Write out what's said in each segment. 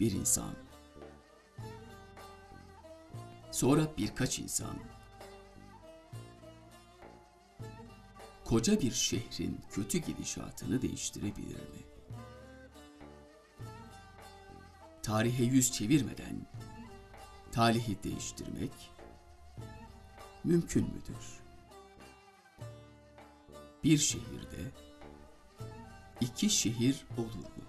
bir insan. Sonra birkaç insan. Koca bir şehrin kötü gidişatını değiştirebilir mi? Tarihe yüz çevirmeden talihi değiştirmek mümkün müdür? Bir şehirde iki şehir olur mu?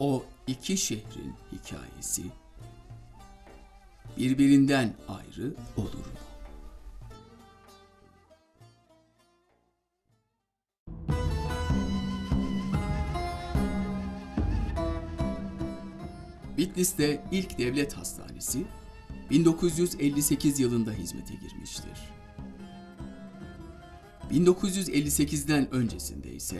O iki şehrin hikayesi birbirinden ayrı olur mu? Bitlis'te ilk devlet hastanesi 1958 yılında hizmete girmiştir. 1958'den öncesinde ise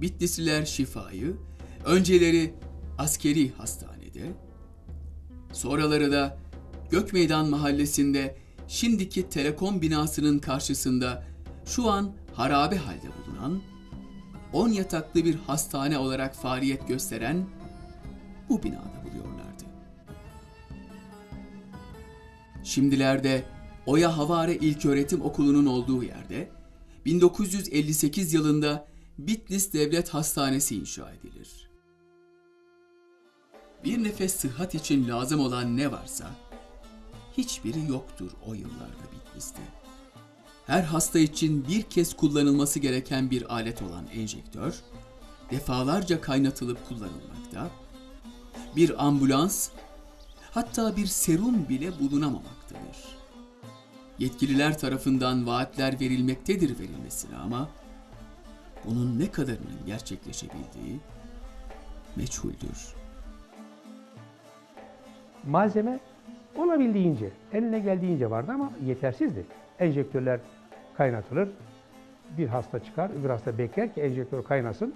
Bitlisliler şifayı önceleri askeri hastanede, sonraları da Gökmeydan mahallesinde şimdiki Telekom binasının karşısında şu an harabe halde bulunan 10 yataklı bir hastane olarak faaliyet gösteren bu binada buluyorlardı. Şimdilerde Oya Havare İlköğretim Okulu'nun olduğu yerde 1958 yılında Bitlis Devlet Hastanesi inşa edilir. Bir nefes sıhhat için lazım olan ne varsa hiçbiri yoktur o yıllarda Bitlis'te. Her hasta için bir kez kullanılması gereken bir alet olan enjektör defalarca kaynatılıp kullanılmakta. Bir ambulans hatta bir serum bile bulunamamaktadır. Yetkililer tarafından vaatler verilmektedir verilmesine ama bunun ne kadarının gerçekleşebildiği meçhuldür. Malzeme olabildiğince, eline geldiğince vardı ama yetersizdi. Enjektörler kaynatılır, bir hasta çıkar, öbür hasta bekler ki enjektör kaynasın,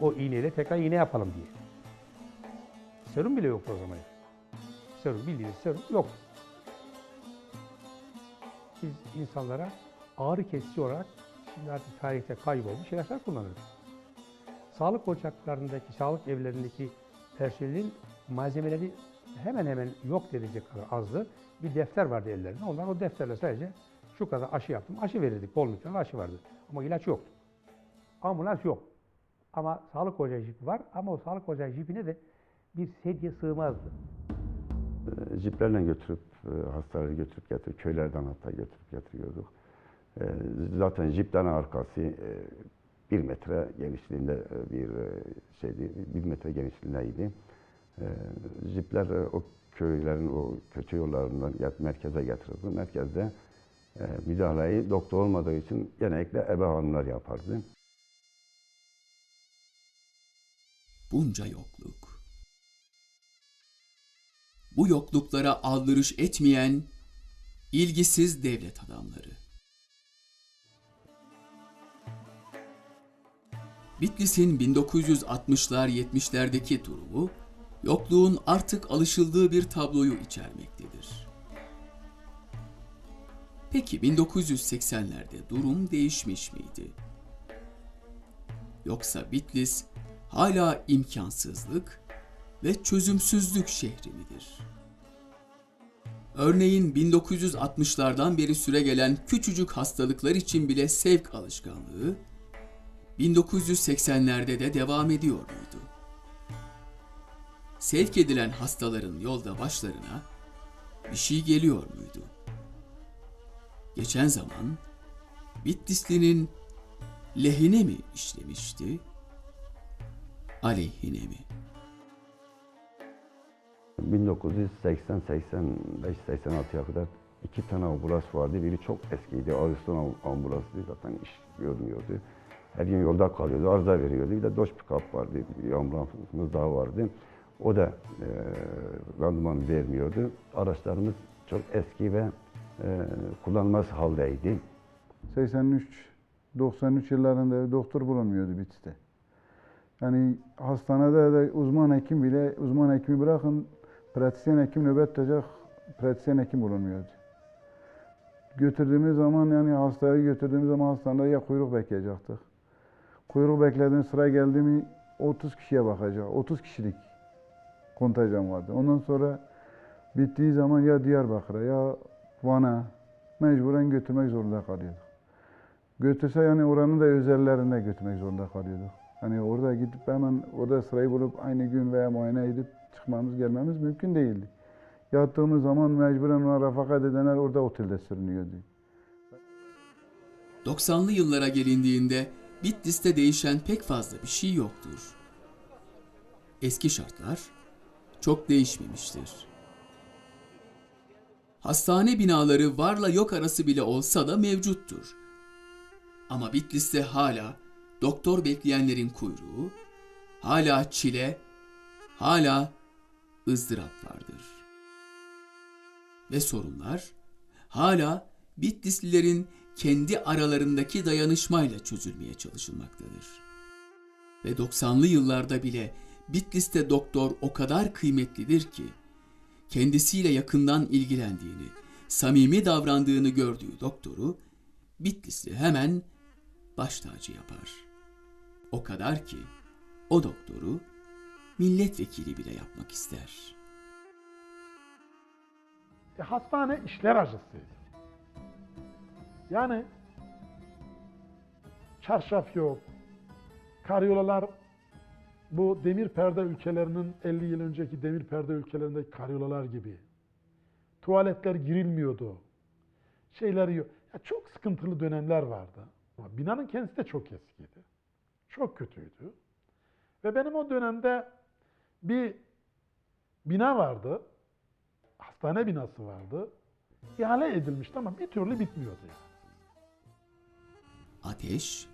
o iğneyle tekrar iğne yapalım diye. Serum bile yoktu o zaman. Serum, bildiğiniz serum yok. Biz insanlara ağrı kesici olarak şimdi artık tarihte kaybolmuş ilaçlar kullanırız. Sağlık ocaklarındaki, sağlık evlerindeki personelin malzemeleri hemen hemen yok denecek kadar azdı. Bir defter vardı ellerinde. Onlar o defterle sadece şu kadar aşı yaptım. Aşı verirdik. Bol miktarda aşı vardı. Ama ilaç yoktu. Ambulans yok. Ama sağlık ocağı jipi var. Ama o sağlık ocağı jipine de bir sedye sığmazdı. E, Jiplerle götürüp e, hastaları götürüp getirip köylerden hatta götürüp getiriyorduk. E, Zaten jiplerin arkası e, bir metre genişliğinde e, bir şeydi, bir metre genişliğindeydi. E, Jipler o köylerin o kötü yollarından merkeze getirildi. Merkezde e, müdahaleyi doktor olmadığı için genellikle ebe hanımlar yapardı. bunca yokluk. Bu yokluklara aldırış etmeyen ilgisiz devlet adamları. Bitlis'in 1960'lar 70'lerdeki durumu yokluğun artık alışıldığı bir tabloyu içermektedir. Peki 1980'lerde durum değişmiş miydi? Yoksa Bitlis hala imkansızlık ve çözümsüzlük şehri midir? Örneğin 1960'lardan beri süre gelen küçücük hastalıklar için bile sevk alışkanlığı 1980'lerde de devam ediyor muydu? Sevk edilen hastaların yolda başlarına bir şey geliyor muydu? Geçen zaman Bitlisli'nin lehine mi işlemişti, aleyhine mi? 1980-85-86'ya kadar iki tane ambulans vardı. Biri çok eskiydi. Ariston ambulansıydı. Zaten iş görmüyordu. Her gün yolda kalıyordu. Arıza veriyordu. Bir de Dodge pick-up vardı. Bir ambulansımız daha vardı. O da e, randıman vermiyordu. Araçlarımız çok eski ve e, kullanılmaz haldeydi. 83 93 yıllarında doktor bulunmuyordu Bitlis'te. Yani hastanede de uzman hekim bile, uzman hekimi bırakın, pratisyen hekim nöbet tutacak, pratisyen hekim bulunmuyordu. Götürdüğümüz zaman yani hastayı götürdüğümüz zaman hastanede ya kuyruk bekleyecektik. Kuyruk beklediğin sıra geldi mi 30 kişiye bakacak. 30 kişilik kontenjan vardı. Ondan sonra bittiği zaman ya Diyarbakır'a ya Van'a mecburen götürmek zorunda kalıyorduk. Götürse yani oranın da özellerine götürmek zorunda kalıyorduk. Hani orada gidip hemen orada sırayı bulup aynı gün veya muayene edip çıkmamız gelmemiz mümkün değildi. Yattığımız zaman mecburen ona refakat edenler orada otelde sürünüyordu. 90'lı yıllara gelindiğinde Bitlis'te değişen pek fazla bir şey yoktur. Eski şartlar çok değişmemiştir. Hastane binaları varla yok arası bile olsa da mevcuttur. Ama Bitlis'te hala doktor bekleyenlerin kuyruğu, hala çile, hala ızdırap vardır. Ve sorunlar hala Bitlislilerin kendi aralarındaki dayanışmayla çözülmeye çalışılmaktadır. Ve 90'lı yıllarda bile Bitlis'te doktor o kadar kıymetlidir ki, kendisiyle yakından ilgilendiğini, samimi davrandığını gördüğü doktoru Bitlisli hemen baş tacı yapar. O kadar ki o doktoru milletvekili bile yapmak ister. E, hastane işler acısıydı. Yani çarşaf yok, karyolalar bu demir perde ülkelerinin 50 yıl önceki demir perde ülkelerindeki karyolalar gibi. Tuvaletler girilmiyordu. Şeyler yok. Ya çok sıkıntılı dönemler vardı. Ama binanın kendisi de çok eskiydi. Çok kötüydü. Ve benim o dönemde bir bina vardı hastane binası vardı. İhale edilmişti ama bir türlü bitmiyordu yani. Ateş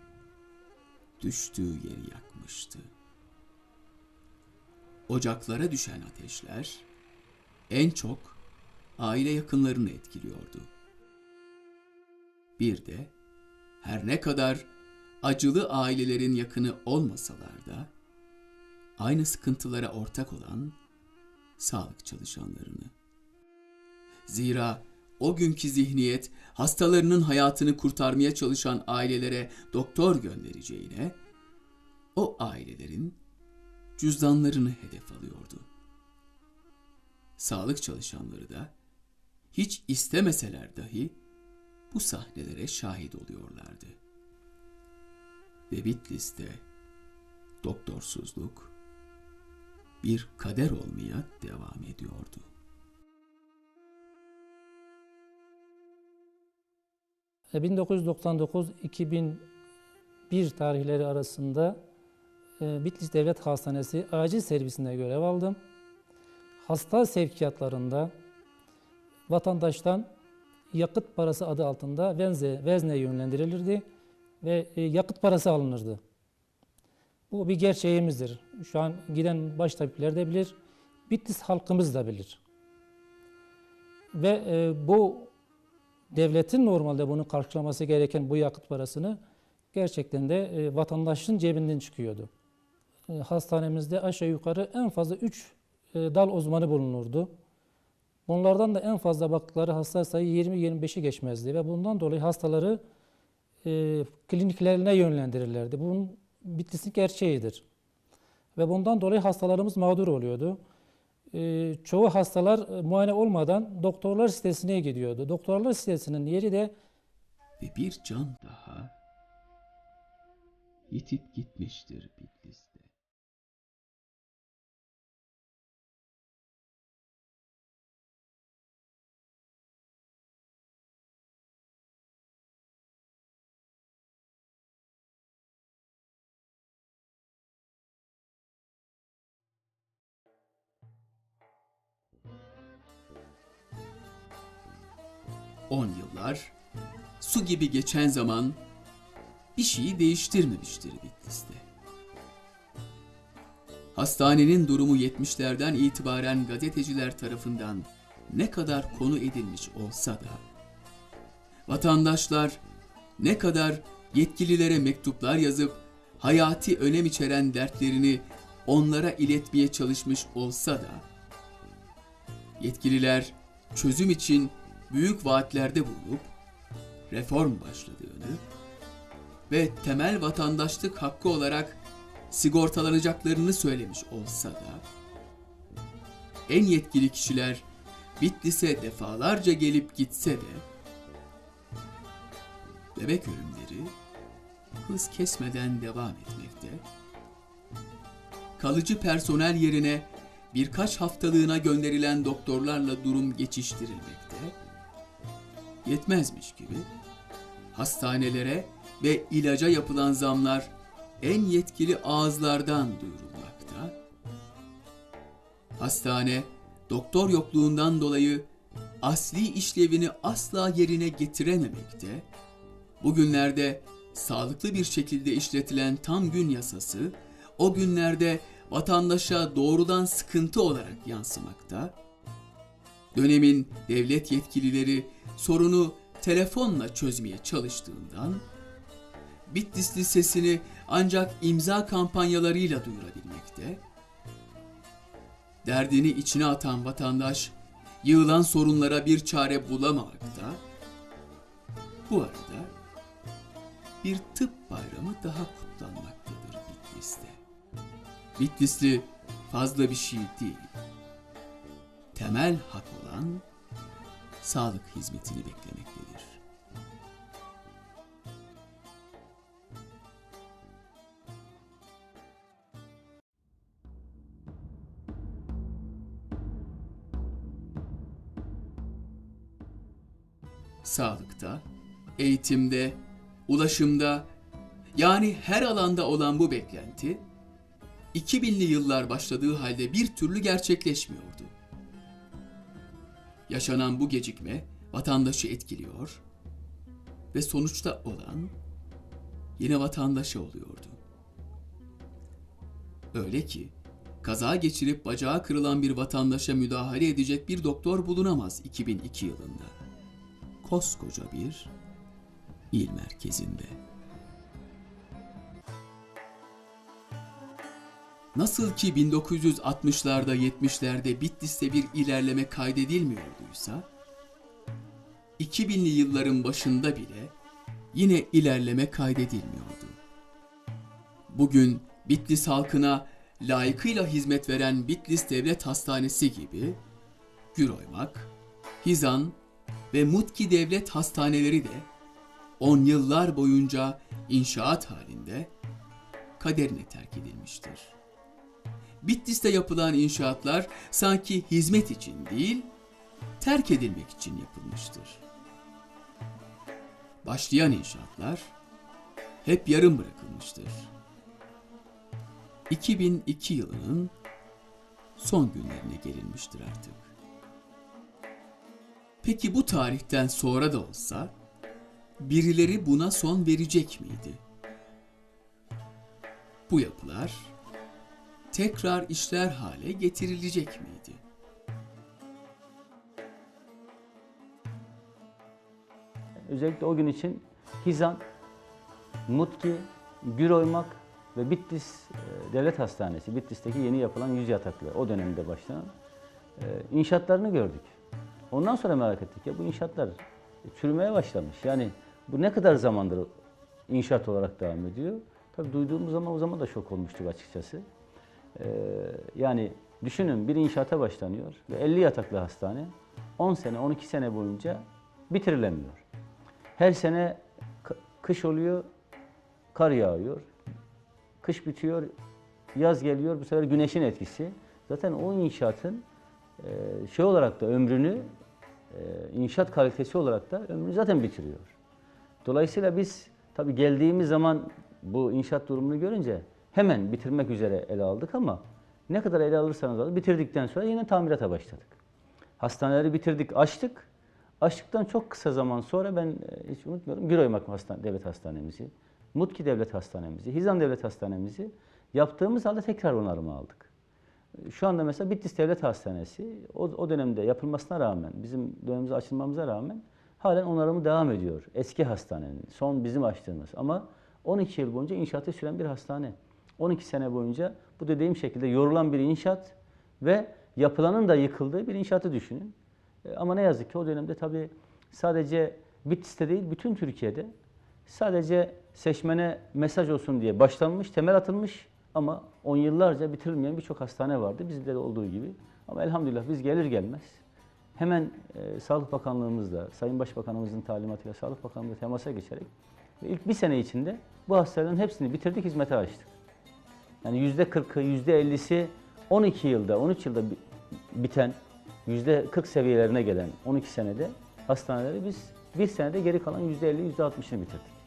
düştüğü yeri yakmıştı. Ocaklara düşen ateşler en çok aile yakınlarını etkiliyordu. Bir de her ne kadar acılı ailelerin yakını olmasalar da aynı sıkıntılara ortak olan sağlık çalışanlarını. Zira o günkü zihniyet hastalarının hayatını kurtarmaya çalışan ailelere doktor göndereceğine o ailelerin cüzdanlarını hedef alıyordu. Sağlık çalışanları da hiç istemeseler dahi bu sahnelere şahit oluyorlardı. Ve Bitlis'te doktorsuzluk bir kader olmaya devam ediyordu. E, 1999-2001 tarihleri arasında e, Bitlis Devlet Hastanesi acil servisinde görev aldım. Hasta sevkiyatlarında vatandaştan yakıt parası adı altında vezne, vezne yönlendirilirdi ve e, yakıt parası alınırdı. Bu bir gerçeğimizdir. Şu an giden baş tabipler de bilir, Bitlis halkımız da bilir. Ve e, bu devletin normalde bunu karşılaması gereken bu yakıt parasını gerçekten de e, vatandaşın cebinden çıkıyordu. E, hastanemizde aşağı yukarı en fazla 3 dal uzmanı bulunurdu. Bunlardan da en fazla baktıkları hasta sayı 20-25'i geçmezdi ve bundan dolayı hastaları e, kliniklerine yönlendirirlerdi. Bunun Bitlis'in gerçeğidir. Ve bundan dolayı hastalarımız mağdur oluyordu. E, çoğu hastalar e, muayene olmadan doktorlar sitesine gidiyordu. Doktorlar sitesinin yeri de ve bir can daha yitip gitmiştir Bitlis'te. On yıllar, su gibi geçen zaman bir şeyi değiştirmemiştir Bitlis'te. Hastanenin durumu 70'lerden itibaren gazeteciler tarafından ne kadar konu edilmiş olsa da, vatandaşlar ne kadar yetkililere mektuplar yazıp hayati önem içeren dertlerini onlara iletmeye çalışmış olsa da, yetkililer çözüm için büyük vaatlerde bulunup reform başladığını ve temel vatandaşlık hakkı olarak sigortalanacaklarını söylemiş olsa da en yetkili kişiler Bitlis'e defalarca gelip gitse de bebek ölümleri hız kesmeden devam etmekte. Kalıcı personel yerine birkaç haftalığına gönderilen doktorlarla durum geçiştirilmekte. Yetmezmiş gibi hastanelere ve ilaca yapılan zamlar en yetkili ağızlardan duyurulmakta. Hastane, doktor yokluğundan dolayı asli işlevini asla yerine getirememekte. Bugünlerde sağlıklı bir şekilde işletilen tam gün yasası, o günlerde vatandaşa doğrudan sıkıntı olarak yansımakta. Dönemin devlet yetkilileri sorunu telefonla çözmeye çalıştığından, Bitlis Lisesi'ni ancak imza kampanyalarıyla duyurabilmekte. Derdini içine atan vatandaş, yığılan sorunlara bir çare bulamamakta. Bu arada bir tıp bayramı daha kutlanmaktadır Bitlis'te. Bitlisli fazla bir şey değil. Temel hak olan sağlık hizmetini beklemektedir. Sağlıkta, eğitimde, ulaşımda yani her alanda olan bu beklenti 2000'li yıllar başladığı halde bir türlü gerçekleşmiyordu. Yaşanan bu gecikme vatandaşı etkiliyor ve sonuçta olan yine vatandaşı oluyordu. Öyle ki kaza geçirip bacağı kırılan bir vatandaşa müdahale edecek bir doktor bulunamaz 2002 yılında. Koskoca bir il merkezinde. Nasıl ki 1960'larda 70'lerde Bitlis'te bir ilerleme kaydedilmiyorduysa, 2000'li yılların başında bile yine ilerleme kaydedilmiyordu. Bugün Bitlis halkına layıkıyla hizmet veren Bitlis Devlet Hastanesi gibi Güroymak, Hizan ve Mutki Devlet Hastaneleri de 10 yıllar boyunca inşaat halinde kaderine terk edilmiştir. Bitlis'te yapılan inşaatlar sanki hizmet için değil, terk edilmek için yapılmıştır. Başlayan inşaatlar hep yarım bırakılmıştır. 2002 yılının son günlerine gelinmiştir artık. Peki bu tarihten sonra da olsa birileri buna son verecek miydi? Bu yapılar tekrar işler hale getirilecek miydi? Özellikle o gün için Hizan, Mutki, Güroymak ve Bitlis e, Devlet Hastanesi, Bitlis'teki yeni yapılan yüz yataklı o dönemde başlanan e, inşaatlarını gördük. Ondan sonra merak ettik ya bu inşaatlar çürümeye başlamış. Yani bu ne kadar zamandır inşaat olarak devam ediyor? Tabii duyduğumuz zaman o zaman da şok olmuştuk açıkçası. Ee, yani düşünün bir inşaata başlanıyor ve 50 yataklı hastane 10 sene 12 sene boyunca bitirilemiyor. Her sene kış oluyor, kar yağıyor. Kış bitiyor, yaz geliyor. Bu sefer güneşin etkisi. Zaten o inşaatın e, şey olarak da ömrünü, e, inşaat kalitesi olarak da ömrünü zaten bitiriyor. Dolayısıyla biz tabii geldiğimiz zaman bu inşaat durumunu görünce hemen bitirmek üzere ele aldık ama ne kadar ele alırsanız alın bitirdikten sonra yine tamirata başladık. Hastaneleri bitirdik, açtık. Açtıktan çok kısa zaman sonra ben e, hiç unutmuyorum Güroymak Hastane, Devlet Hastanemizi, Mutki Devlet Hastanemizi, Hizan Devlet Hastanemizi yaptığımız halde tekrar onarıma aldık. Şu anda mesela Bitlis Devlet Hastanesi o, o dönemde yapılmasına rağmen, bizim dönemimize açılmamıza rağmen halen onarımı devam ediyor. Eski hastanenin, son bizim açtığımız ama 12 yıl boyunca inşaatı süren bir hastane. 12 sene boyunca bu dediğim şekilde yorulan bir inşaat ve yapılanın da yıkıldığı bir inşaatı düşünün. E, Ama ne yazık ki o dönemde tabii sadece Bitlis'te değil bütün Türkiye'de sadece seçmene mesaj olsun diye başlanmış, temel atılmış Ama on yıllarca bitirilmeyen birçok hastane vardı bizde de olduğu gibi. Ama elhamdülillah biz gelir gelmez hemen e, Sağlık Bakanlığımızla, Sayın Başbakanımızın talimatıyla Sağlık Bakanlığı'yla temasa geçerek ilk bir sene içinde bu hastaların hepsini bitirdik, hizmete açtık. Yani yüzde kırkı, yüzde ellisi 12 yılda, 13 yılda bi- biten, yüzde 40 seviyelerine gelen 12 senede hastaneleri biz bir senede geri kalan yüzde 50, yüzde 60'ını bitirdik.